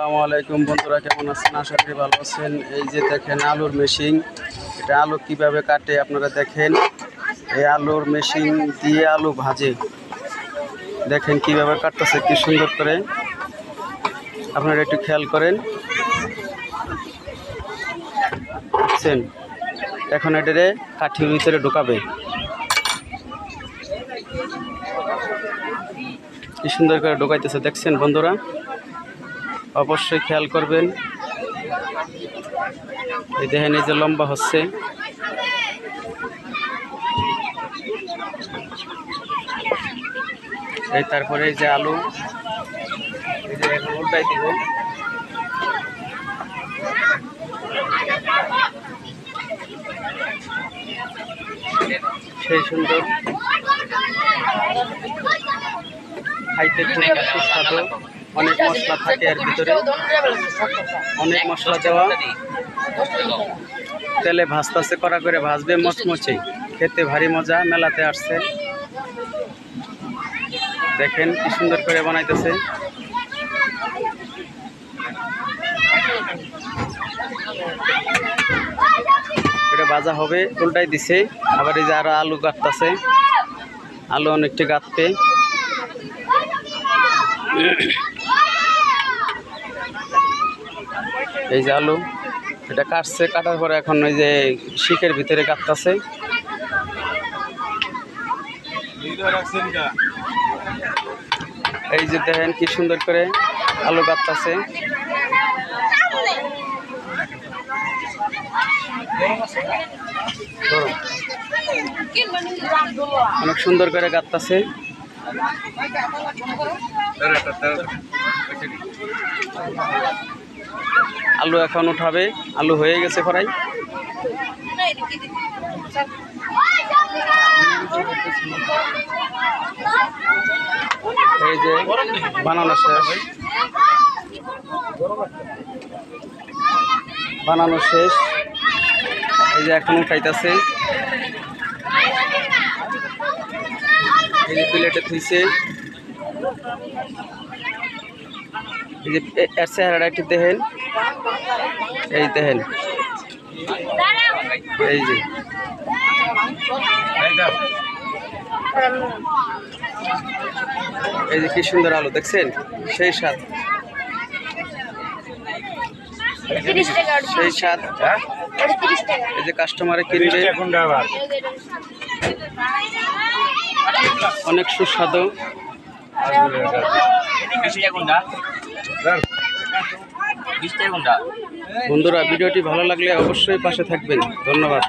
আসসালামু আলাইকুম বন্ধুরা, কেমন আছেন? আশা করি ভালো আছেন। এই যে দেখেন আলুর মেশিন এটা আলু কীভাবে কাটে আপনারা দেখেন। এই আলুর মেশিন দিয়ে আলু ভাজে। দেখেন কীভাবে কাটতেছে, কি সুন্দর করে। আপনারা একটু খেয়াল করেন। দেখছেন এখন এটারে কাঠির ভিতরে ঢোকাবে। কি সুন্দর করে ঢোকাইতেছে, দেখছেন বন্ধুরা? অবশ্যই খেয়াল করবেন। এই দেখেন, এই যে লম্বা হচ্ছে। এই তারপরে এই যে আলু। এই উল্টাই দিব। সেই সুন্দর। খাইতে খুব সুস্বাদু। অনেক মশলা থাকে এর ভিতরে। অনেক মশলা দেওয়া। তেলে ভাজতাছে করা করে ভাজবে, মচমচে। খেতে ভারী মজা, মেলাতে আসছে। দেখেন কি সুন্দর করে বানাইতেছে। এটা ভাজা হবে, উল্টাই দিছে। আবার এই যে আরও আলু কাটতেছে। আলু অনেকটা কাটতে এই যে আলু, এটা কাটছে, কাটার পরে এখন ওই যে শিকের ভিতরে কাটতেছে। এই যে দেখেন কি সুন্দর করে আলু কাটতেছে। অনেক সুন্দর করে কাটতেছে। আলু এখন উঠাবে। আলু হয়ে গেছে ফরাই। এই যে বানানো শেষ। বানানো শেষ। এই যে এখন উঠাইতেছে। এই যে প্লেটে থুইছে এই যে এর চেহারাটা একটু দেখেন। এই দেখেন। এই যে। এই যে কি সুন্দর আলু দেখছেন? সেই স্বাদ। সেই স্বাদ। টাকা। এই যে কাস্টমারে কিনবে। অনেক সুস্বাদু। বন্ধুরা ভিডিওটি ভালো লাগলে অবশ্যই পাশে থাকবেন। ধন্যবাদ।